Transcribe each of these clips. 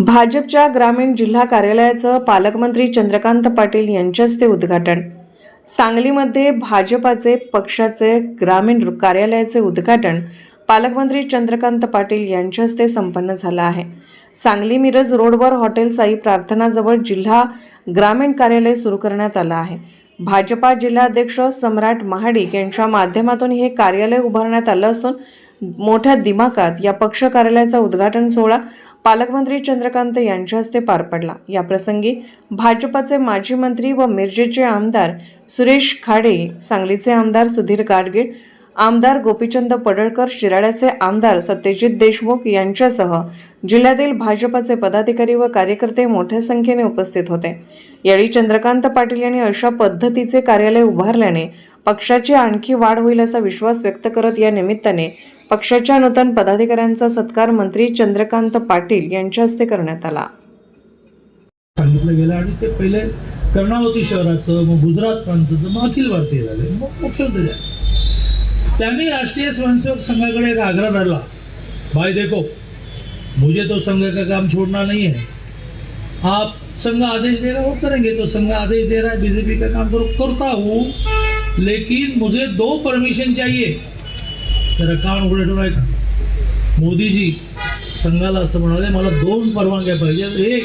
भाजपच्या ग्रामीण जिल्हा कार्यालयाचं पालकमंत्री चंद्रकांत पाटील यांच्या हस्ते उद्घाटन. सांगलीमध्ये भाजपाचे पक्षाचे ग्रामीण कार्यालयाचे उद्घाटन पालकमंत्री चंद्रकांत पाटील यांच्या हस्ते संपन्न झालं आहे. सांगली मिरज रोडवर हॉटेल साई प्रार्थनाजवळ जिल्हा ग्रामीण कार्यालय सुरू करण्यात आलं आहे. भाजपा जिल्हाध्यक्ष सम्राट महाडिक यांच्या माध्यमातून हे कार्यालय उभारण्यात आलं असून मोठ्या दिमाकात या पक्ष कार्यालयाचा उद्घाटन सोहळा पालकमंत्री चंद्रकांत यांच्या हस्ते पार पडला. याप्रसंगी भाजपाचे माजी मंत्री व मिरजेचे आमदार सुरेश खाडे सांगलीचे आमदार सुधीर गाडगीळ आमदार गोपीचंद पडळकर शिराड्याचे आमदार सत्यजित देशमुख यांच्यासह जिल्ह्यातील भाजपाचे पदाधिकारी व कार्यकर्ते मोठ्या संख्येने उपस्थित होते. यावेळी चंद्रकांत पाटील यांनी अशा पद्धतीचे कार्यालय उभारल्याने पक्षाची आणखी वाढ होईल असा विश्वास व्यक्त करत या निमित्ताने पक्षाच्या नूतन पदाधिकाऱ्यांचा सत्कार मंत्री चंद्रकांत पाटील यांच्या हस्ते करण्यात आला. सांगितलं गेलं आणि ते पहिले कर्णावती शहराचं मग गुजरात प्रांताचं मग अखिल भारतीय झाले. मग मुख्यमंत्री झाले. त्यांनी राष्ट्रीय स्वयंसेवक संघाकडे एक आग्रह धरला. भाई देखो मुझे तो संघ का काम छोड़ना नहीं है. आप संघ आदेश देगा वो हो, करेंगे तो संघ आदेश दे रहा है बीजेपी का काम करो करता हूँ लेकिन मुझे दो परमिशन चाहिए. जरा कान उघडे ठेवून ऐका. मोदीजी संघाला असं म्हणाले मला दोन परवानग्या पाहिजे एक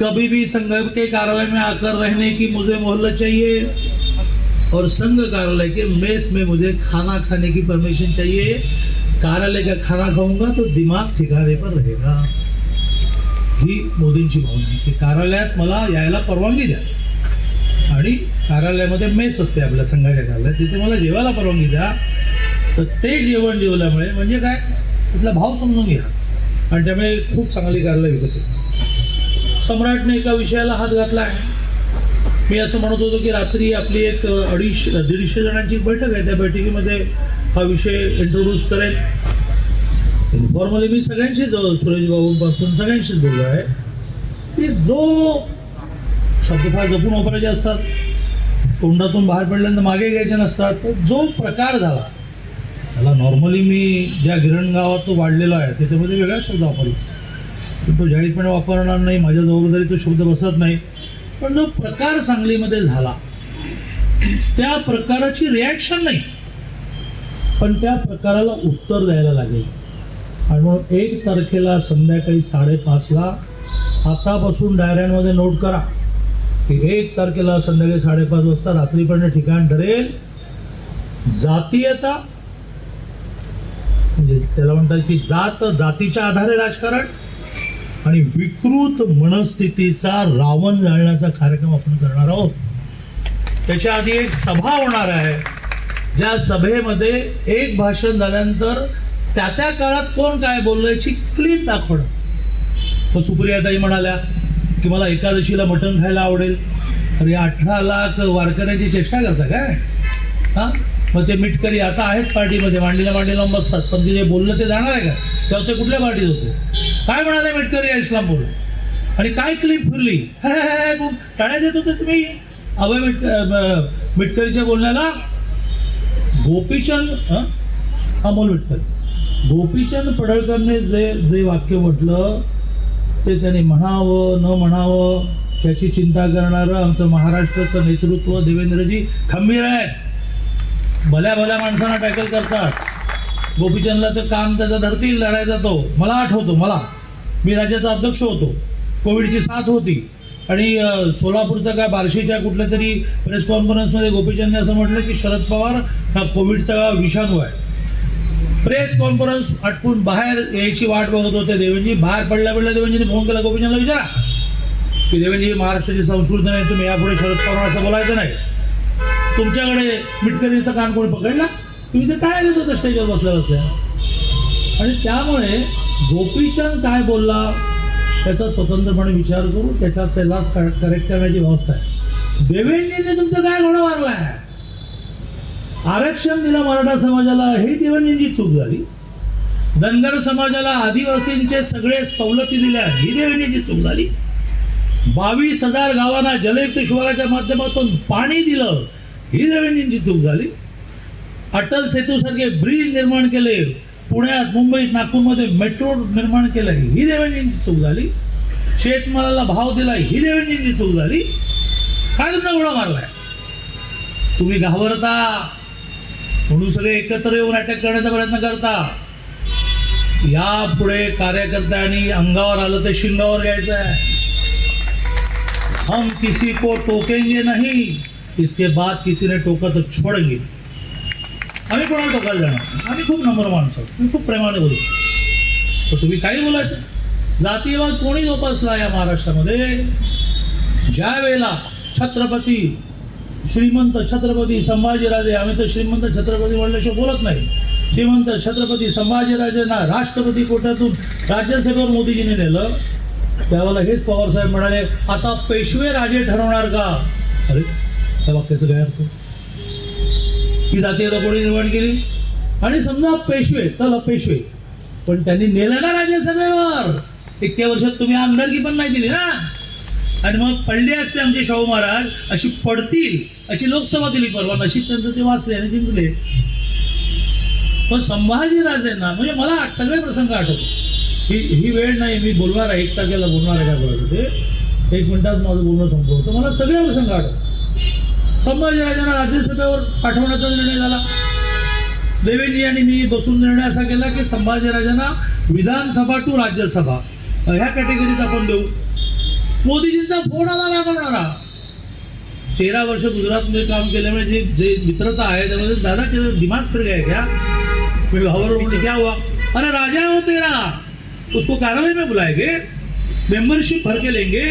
कभी भी संघ के कार्यालय में आकर रहने की मुझे मोहल्ला चाहिए और संघ कार्यालय के मेस में मुझे खाना खाने की परमिशन चाहिए। कार्यालय का खाना खाऊंगा तो दिमाग ठिकाणे पर रहेगा. ही मोदींची भावना की कार्यालयात मला यायला परवानगी द्या. आणि कार्यालयामध्ये मेस असते आपल्या संघाच्या कार्यालयात. तिथे मला जेवायला परवानगी द्या. तर ते जेवण जेवल्यामुळे म्हणजे काय? तिथला भाव समजून घ्या. आणि त्यामुळे खूप चांगली कार्यालय विकसित सम्राटने एका विषयाला हात घातला आहे. मी असं म्हणत होतो की रात्री आपली एक अडीचशे दीडशे जणांची बैठक आहे. त्या बैठकीमध्ये हा विषय इंट्रोड्यूस करेल. फॉर्मली मी सगळ्यांशीच अ, सुरेश बाबूंपासून सगळ्यांशीच बोललो आहे. की जो शब्द फार जपून वापरायचे असतात तोंडातून बाहेर पडल्यानंतर मागे घ्यायचे नसतात जो प्रकार झाला त्याला नॉर्मली मी ज्या गिरण गावात तो वाढलेला आहे त्याच्यामध्ये वेगळा शब्द वापरला. तो जाहीरपणे वापरणार नाही माझ्या जबाबदारी तो शब्द बसत नाही. पण जो प्रकार सांगलीमध्ये झाला त्या प्रकाराची रिॲक्शन नाही. पण त्या प्रकाराला उत्तर द्यायला लागेल. आणि म्हणून एक तारखेला संध्याकाळी साडेपाचला आतापासून डायऱ्यांमध्ये नोट करा. की एक तारखेला संध्याकाळी साडेपाच वाजता रात्रीपर्यंत ठिकाण ठरेल. जातीयता म्हणजे त्याला म्हणतात की जात जातीच्या आधारे राजकारण आणि विकृत मनस्थितीचा रावण जाळण्याचा कार्यक्रम आपण करणार आहोत. त्याच्या आधी एक सभा होणार आहे. ज्या सभेमध्ये एक भाषण झाल्यानंतर त्या त्या काळात कोण काय बोललं याची क्लिप दाखवणं. मग सुप्रियाताई म्हणाल्या की मला एकादशीला मटण खायला आवडेल. अरे अठरा लाख वारकऱ्यांची चेष्टा करता काय? हां? मग ते मिटकरी आता आहेत पार्टीमध्ये मांडीला मांडी लावून बसतात. पण ते जे बोललं ते जाणार आहे का? तेव्हा ते कुठल्या पार्टीत होते? काय म्हणाले मिटकरी या इस्लामपूर बोल आणि काय क्लिप फिरली? टाळ्या देत होते तुम्ही? अभय मिट मिटकरीच्या बोलण्याला? गोपीचंद हं? अमोल मिटकरी. गोपीचंद पडळकरने जे जे वाक्य म्हटलं ते त्याने म्हणावं न म्हणावं त्याची चिंता करणारं आमचं महाराष्ट्राचं नेतृत्व देवेंद्रजी खंबीर आहे भल्या भल्या माणसांना टॅकल करतात. गोपीचंदला तर काम त्याचा धरतील लढायचा तो. मला आठवतो मला. मी राज्याचा अध्यक्ष होतो. कोविडची साथ होती. आणि सोलापूरचा काय बार्शीच्या कुठल्या तरी प्रेस कॉन्फरन्समध्ये गोपीचंदने असं म्हटलं की शरद पवार हा कोविडचा विषाणू आहे. प्रेस कॉन्फरन्स आटपून बाहेर यायची वाट बघत होते देवेंजी बाहेर पडल्या पडल्या देवेंजीने फोन केला. गोपीचंदला विचारा. की देवेंजी महाराष्ट्राची संस्कृती नाही तुम्ही यापुढे शरद पवार असं बोलायचं नाही. तुमच्याकडे मिटकरीचं कान कोणी पकडला? तुम्ही ते टाळ्या देत होता स्टेजवर बसल्या बसल्या. आणि त्यामुळे गोपीचंद काय बोलला त्याचा स्वतंत्रपणे विचार करू त्याच्यात त्याला करेक्ट करण्याची व्यवस्था आहे. देवेंजींनी तुमचं काय घोडा मारला आहे आरक्षण दिलं मराठा समाजाला हे देवेंद्रजींची चूक झाली. धनगर समाजाला आदिवासींचे सगळे सवलती दिल्या ही देवेंद्रजींची चूक झाली. बावीस हजार गावांना जलयुक्त शिवाराच्या माध्यमातून पाणी दिलं. ही देवेंद्रजींची चूक झाली. अटल सेतूसारखे ब्रिज निर्माण केले. पुण्यात मुंबईत नागपूरमध्ये मेट्रो निर्माण केलं. ही देवेंद्रजींची चूक झाली. शेतमालाला भाव दिला. ही देवेंद्रजींची चूक झाली. काय तुम्ही उडा मारलाय? तुम्ही घाबरता. म्हणून सगळे एकत्र येऊन अटॅक करण्याचा प्रयत्न करता. यापुढे कार्यकर्त्यांनी अंगावर आलं तर शिंगावर घ्यायचं आहे हम किसी को टोकेंगे नाही. इसके बाद किसी ने टोका तो छोडेंगे। आम्ही कोणाला टोकायला जाणार आम्ही खूप नम्र माणसं आहोत. मी खूप प्रेमाने बोलू। तर तुम्ही काही बोलायचं? जातीयवाद कोणी जोपासला या महाराष्ट्रामध्ये? ज्या वेळेला छत्रपती श्रीमंत छत्रपती संभाजीराजे आम्ही तर श्रीमंत छत्रपती म्हणल्याशिवाय बोलत नाही. श्रीमंत छत्रपती संभाजीराजेंना राष्ट्रपती कोट्यातून राज्यसभेवर मोदीजीने नेलं. त्यावेळेला हेच पवार साहेब म्हणाले आता पेशवे राजे ठरवणार का? अरे त्या वाक्याचं काय अर्थ? ही जातीयता कोणी निर्माण केली? आणि समजा पेशवे चला पेशवे. पण त्यांनी नेलं ना राज्यसभेवर इतक्या वर्षात तुम्ही आमदारकी पण नाही दिली ना? आणि मग पडले असते आमचे शाहू महाराज अशी पडतील अशी लोकसभा दिली परवा नशीब त्यांचं ते वाचले आणि जिंकले. पण संभाजीराजेंना म्हणजे मला सगळे प्रसंग आठवतो ही ही वेळ नाही मी बोलणार आहे एक तारखेला बोलणार आहे काय बोलत ते? एक मिनिटात माझं बोलणं संपवतो मला सगळे प्रसंग आठवतो संभाजीराजांना राज्यसभेवर पाठवण्याचा निर्णय झाला. देवेंद्र आणि मी बसून निर्णय असा केला की संभाजीराजांना विधानसभा टू राज्यसभा ह्या कॅटेगरीत आपण देऊ. मोदीजींचा फोन आला रागवणारा. तेरा वर्ष गुजरात काम केल्यामुळे जे जे मित्रता आहे त्यामध्ये दादा के दिमाग फिर गया क्या मी भावावर म्हणजे क्या हुआ? अरे राजा हो तेरा. उसको कार्रवाई में बुलाएंगे? मेंबरशिप भर के लेंगे?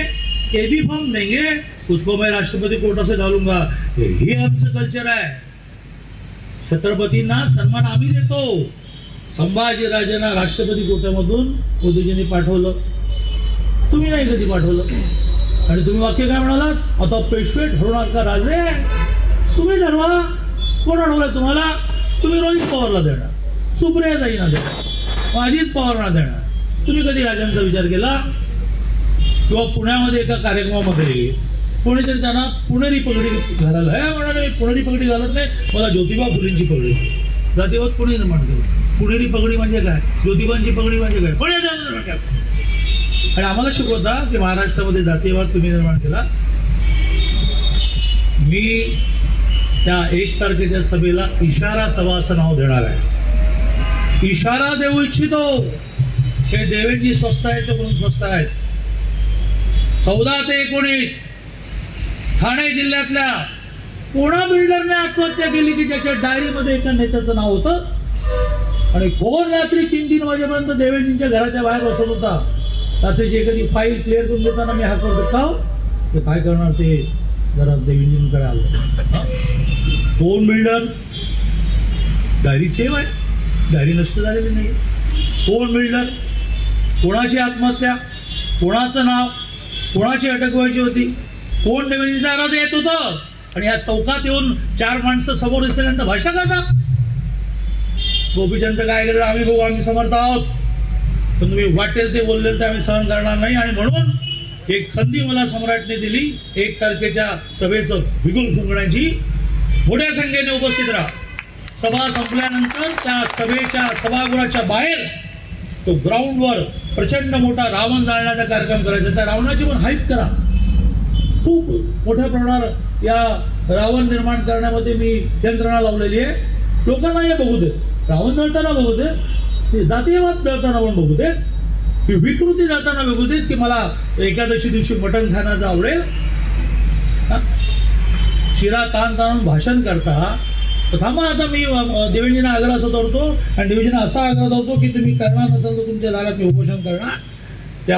ए बी फॉर्म देंगे? उसको मैं राष्ट्रपति कोटा से डालूंगा? यही आमचं कल्चर आहे छत्रपतींना सन्मान आम्ही देतो. संभाजीराजांना राष्ट्रपती कोट्यामधून मोदीजींनी पाठवलं. तुम्ही नाही कधी पाठवलं. आणि तुम्ही वाक्य काय म्हणालात? आता पेशवे ठरवणार का राजे. तुम्ही ठरवा कोण ठरवलं तुम्हाला? तुम्ही रोहित पवारला देणार. सुप्रियाताईंना देणार. अजित पवारला देणार. तुम्ही कधी राजांचा विचार केला? किंवा पुण्यामध्ये एका कार्यक्रमामध्ये कोणीतरी त्यांना पुणेरी पगडी घालायला. हे म्हणाले पुणेरी पगडी घालत नाही मला ज्योतिबा फुलेंची पगडी. जातीवाद कोणी निर्माण केलं. पुणेरी पगडी म्हणजे काय? ज्योतिबांची पगडी म्हणजे काय? पुणे आणि आम्हाला शिकवता की महाराष्ट्रामध्ये जातीयवाद तुम्ही निर्माण केला. मी त्या एक तारखेच्या सभेला इशारा सभा असं नाव देणार आहे. इशारा देऊ इच्छितो. हे देवेंजी स्वस्त आहेत ते म्हणून स्वस्त आहेत? चौदा ते एकोणीस. ठाणे जिल्ह्यातल्या कोणा बिल्डरने आत्महत्या केली की ज्याच्या डायरीमध्ये एका नेत्याचं नाव होतं. आणि गोर रात्री तीन तीन वाजेपर्यंत देवेंद्रजींच्या घराच्या बाहेर बसत होता. रात्रीची एखादी फाईल क्लिअर करून देताना मी हा करतो. का हो? ते काय करणार ते? जरा देवेंद्रजींकडे आलं. कोण बिल्डर? डायरी सेव आहे. डायरी नष्ट झालेली नाही कोण बिल्डर? कोणाची आत्महत्या? कोणाचं नाव? कोणाची अटक व्हायची होती? कोण देवेंद्रजींचा येत होतं. आणि या चौकात येऊन चार माणसं समोर दिसल्यानंतर भाषा करतात. गोपीचंद काय केलं? आम्ही बघू आम्ही समर्थ आहोत. पण तुम्ही वाटेल ते बोललेल ते आम्ही सहन करणार नाही. आणि म्हणून एक संधी मला सम्राटने दिली. एक तारखेच्या सभेचं बिगुल फुंकण्याची. मोठ्या संख्येने उपस्थित राहा. सभा संपल्यानंतर त्या सभेच्या सभागृहाच्या बाहेर तो ग्राउंडवर प्रचंड मोठा रावण जाळण्याचा कार्यक्रम करायचा. त्या रावणाची पण हाईप करा. खूप मोठ्या प्रमाणावर या रावण निर्माण करण्यामध्ये मी यंत्रणा लावलेली आहे. लोकांना हे बघू दे. रावण जळताना बघू दे. ते जातीयवाद मिळताना पण बघू दे. की विकृती जाताना बघू देत की मला एकादशी दिवशी मटण खाण्याचं आवडेल. शिरा ताण ताणून भाषण करता. तर थांबा आता मी देवेंजीना आग्रह असं धरतो आणि देवेंजीना असा आग्रह धरतो की तुम्ही करणार नसाल तर तुमच्या दारात मी उपोषण करणार. त्या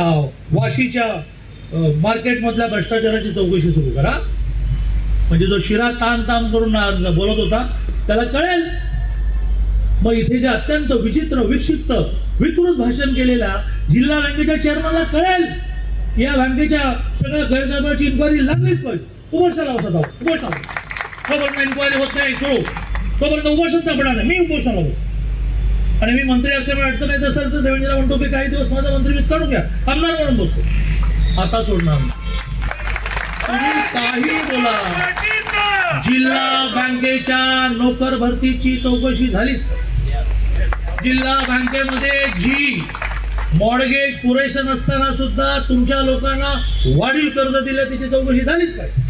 वाशीच्या मार्केटमधल्या भ्रष्टाचाराची चौकशी सुरू करा. म्हणजे जो शिरा ताण ताण करून बोलत होता त्याला कळेल. मग इथे जे अत्यंत विचित्र विक्षिप्त विकृत भाषण केलेल्या जिल्हा बँकेच्या चेअरमनला कळेल. या बँकेच्या सगळ्या गैरकारभाराची इन्क्वायरी लागलीच पाहिजे. उपोषणाला बसत आहोत उपोषणाला तोपर्यंत इन्क्वायरी होत नाही. सुरू. तोपर्यंत उपोषण सापडणार नाही. मी उपोषणाला बसतो आणि मी मंत्री असल्यामुळे अडचण येत असेल तर देवेंद्रला म्हणतो की काही दिवस माझा मंत्री मी काढून घ्या. आमदार म्हणून बसतो. आता सोडणार तुम्ही काही बोला. जिल्हा बँकेच्या नोकर भरतीची चौकशी झालीच. जिल्हा बँकेमध्ये जी मॉडगेज पुरेसं नसताना सुद्धा तुमच्या लोकांना वाढीव कर्ज दिलं त्याची चौकशी झालीच पाहिजे.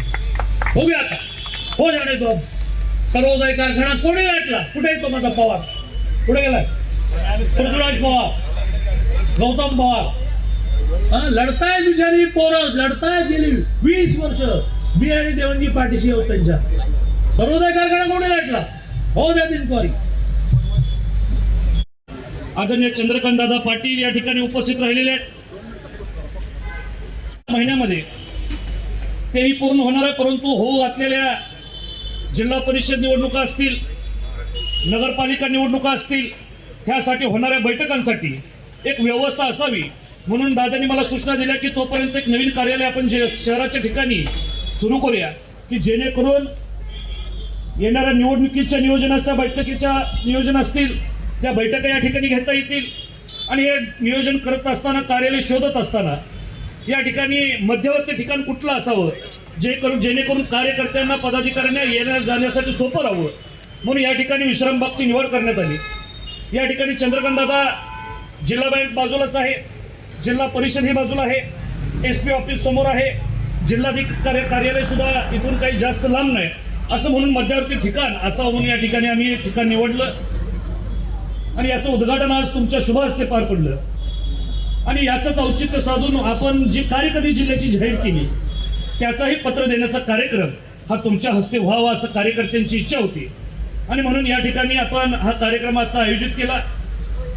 बघूया आता. हो जाणे तो? सर्वोदय कारखाना कोणी गाठला? कुठे येतो माझा पवार? कुठे गेलाय? पृथ्वीराज पवार. गौतम पवार. लढतायत बिचारी पोरं लढतायत गेली वीस वर्ष. मी आणि देवनजी पाठीशी आहोत त्यांच्या. सर्वोदय कारखाना कोणी गाठला? हो द्या इन्क्वायरी आदरणीय चंद्रकांत दादा पाटील या ठिकाणी उपस्थित राहिलेले आहेत. महिन्यामध्ये तेही पूर्ण होणार आहे परंतु होऊ घातलेल्या जिल्हा परिषद निवडणुका असतील नगरपालिका निवडणुका असतील ह्यासाठी होणाऱ्या बैठकांसाठी एक व्यवस्था असावी. म्हणून दादांनी मला सूचना दिल्या की तोपर्यंत एक नवीन कार्यालय आपण जे शहराच्या ठिकाणी सुरू करूया की जेणेकरून येणाऱ्या निवडणुकीच्या नियोजनाच्या बैठकीच्या नियोजन असतील त्या बैठका या ठिकाणी घेता येतील आणि हे नियोजन करत असताना कार्यालय शोधत असताना या ठिकाणी मध्यवर्ती ठिकाण कुठलं असावं? जे करून जेणेकरून कार्यकर्त्यांना पदाधिकाऱ्यांना येण्या जाण्यासाठी सोपं राहावं. म्हणून या ठिकाणी विश्रामबागची निवड करण्यात आली. या ठिकाणी चंद्रकांत दादा जिल्हा बँक बाजूलाच आहे. जिल्हा परिषद ही बाजूला आहे. एस पी ऑफिस समोर आहे. जिल्हाधिकारी कार्यालय सुद्धा इथून काही जास्त लांब नाही. असं म्हणून मध्यवर्ती ठिकाण असं म्हणून या ठिकाणी आम्ही ठिकाण निवडलं. आणि याचं उद्घाटन आज तुमच्या शुभ हस्ते पार पडलं. आणि याचंच औचित्य साधून आपण जी कार्यकारी जिल्ह्याची जाहीर केली त्याचाही पत्र देण्याचा कार्यक्रम हा तुमच्या हस्ते व्हावा असं कार्यकर्त्यांची इच्छा होती. आणि म्हणून या ठिकाणी आपण हा कार्यक्रमाचा आयोजित केला.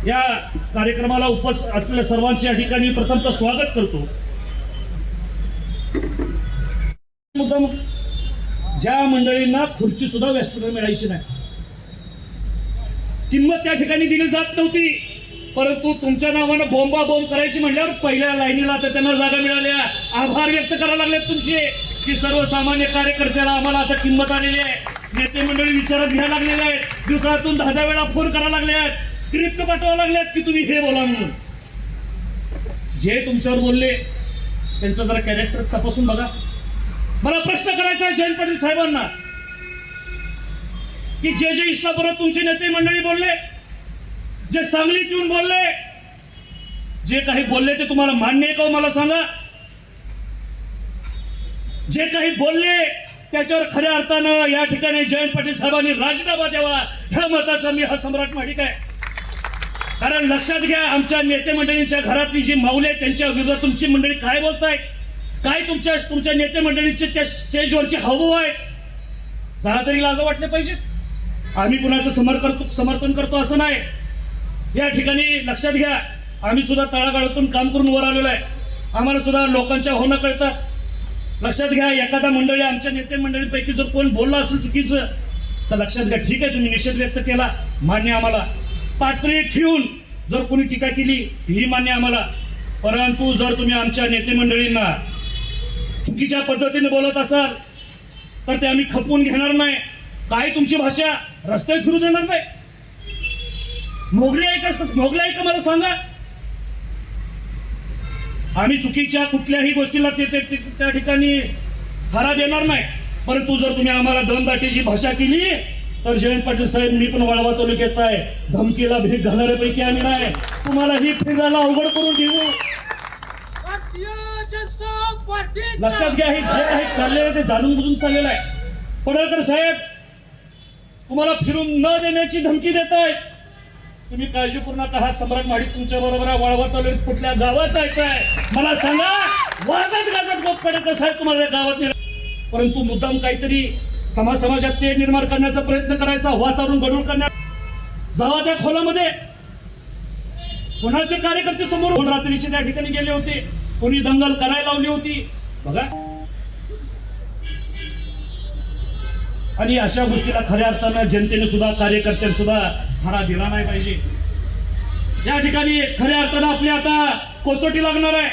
या कार्यक्रमाला उपस्थित असलेल्या सर्वांचे या ठिकाणी प्रथमतः स्वागत करतो. मुद्दाम ज्या मंडळींना खुर्ची सुद्धा व्यासपीठावर मिळायची नाही. किंमत त्या ठिकाणी दिली जात नव्हती. परंतु तुमच्या नावानं बोंबा बोंब करायची म्हटल्यावर पहिल्या लाईनीला तर त्यांना जागा मिळाल्या. आभार व्यक्त करायला लागले तुमचे. की सर्वसामान्य कार्यकर्त्याला आम्हाला आता किंमत आलेली आहे. नेते मंडळी विचारात घ्यायला लागलेले आहेत. दिवसातून दहा दहा वेळा फोन करायला लागले आहेत. स्क्रिप्ट पाठवायला लागले आहेत की तुम्ही हे बोला म्हणून. जे तुमच्यावर बोलले त्यांचं जरा कॅरेक्टर तपासून बघा. मला प्रश्न करायचा आहे जयंत पाटील साहेबांना. की जे जे इस्लापुरात तुमचे नेते मंडळी बोलले जे सांगलीत येऊन बोलले जे काही बोलले ते तुम्हाला मान्य आहे का हो मला सांगा? जे काही बोलले त्याच्यावर खऱ्या अर्थानं या ठिकाणी जयंत पाटील साहेबांनी राजीनामा द्यावा ह्या मताचा मी हा सम्राट माडिक आहे. कारण लक्षात घ्या आमच्या नेते मंडळींच्या घरातली जी माऊले आहेत त्यांच्या विरोधात तुमची मंडळी काय बोलताय काय तुमच्या तुमच्या नेते मंडळींचे त्या स्टेजवरचे हावभाव आहेत जरा तरी लाज वाटले पाहिजेत आम्ही कुणाचं समर करतो समर्थन करतो असं नाही. या ठिकाणी लक्षात घ्या आम्ही सुद्धा तळागाळातून काम करून वर आलेलो आहे. आम्हाला सुद्धा लोकांच्या होणं कळतात. लक्षात घ्या एखादा मंडळी आमच्या नेते मंडळीपैकी जर कोण बोलला असेल चुकीचं तर लक्षात घ्या ठीक आहे तुम्ही निषेध व्यक्त केला मान्य आम्हाला. पातळी ठेवून जर कोणी टीका केली ही मान्य आम्हाला. परंतु जर तुम्ही आमच्या नेते मंडळींना चुकीच्या पद्धतीने बोलत असाल तर ते आम्ही खपवून घेणार नाही. काय तुमची भाषा रस्त्यावर फिरू देणार नाही. मोगले आहे का मोगले आहे का मला सांगा. आम्ही चुकीच्या कुठल्याही गोष्टीला ते- ते- त्या ठिकाणी थारा देणार नाही. परंतु जर तुम्ही आम्हाला दमदाटीची भाषा केली तर जयंत पाटील साहेब मी पण वळवा तालुक्यात आहे. धमकीला भीक घालणाऱ्यापैकी आम्ही नाही. तुम्हाला ही फिरायला अवघड करून देऊ. लक्षात घ्या हे जे आहे चाललेलं ते जाणून बुजून चाललेलं आहे. पडळकर साहेब तुम्हाला फिरून न देण्याची धमकी देत आहेत तुम्ही काळजीपूर्ण करू नका हा सम्राट माडी तुमच्या बरोबर आहे वळवा तालुक्यात कुठल्या गावात जायचं आहे मला सांगा वाजत गाजत गोप कसं आहे तुम्हाला गावात परंतु मुद्दाम काहीतरी समाज समाजात ते निर्माण करण्याचा प्रयत्न करायचा वातावरण गडूळ करण्या जावा त्या खोलामध्ये. कोणाचे कार्यकर्ते समोर रात्रीचे त्या ठिकाणी गेले होते? कोणी दंगल करायला लावली होती? बघा. आणि अशा गोष्टीला खऱ्या अर्थानं जनतेने सुद्धा कार्यकर्त्यांनी सुद्धा खरा दिला नाही पाहिजे. या ठिकाणी खऱ्या अर्थानं आपली आता कसोटी लागणार आहे.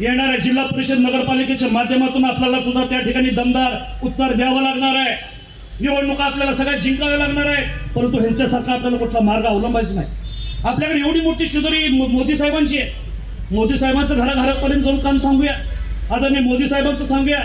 येणाऱ्या जिल्हा परिषद नगरपालिकेच्या माध्यमातून आपल्याला सुद्धा त्या ठिकाणी दमदार उत्तर द्यावं लागणार आहे. निवडणुका आपल्याला सगळ्यात जिंकाव्या लागणार आहे. परंतु ह्यांच्यासारखा आपल्याला कुठला मार्ग अवलंबायचा नाही. आपल्याकडे एवढी मोठी शिदोरी मोदी साहेबांची आहे. मोदी साहेबांचं घराघरापर्यंत जाऊन काम सांगूया. आता मी मोदी साहेबांचं सांगूया.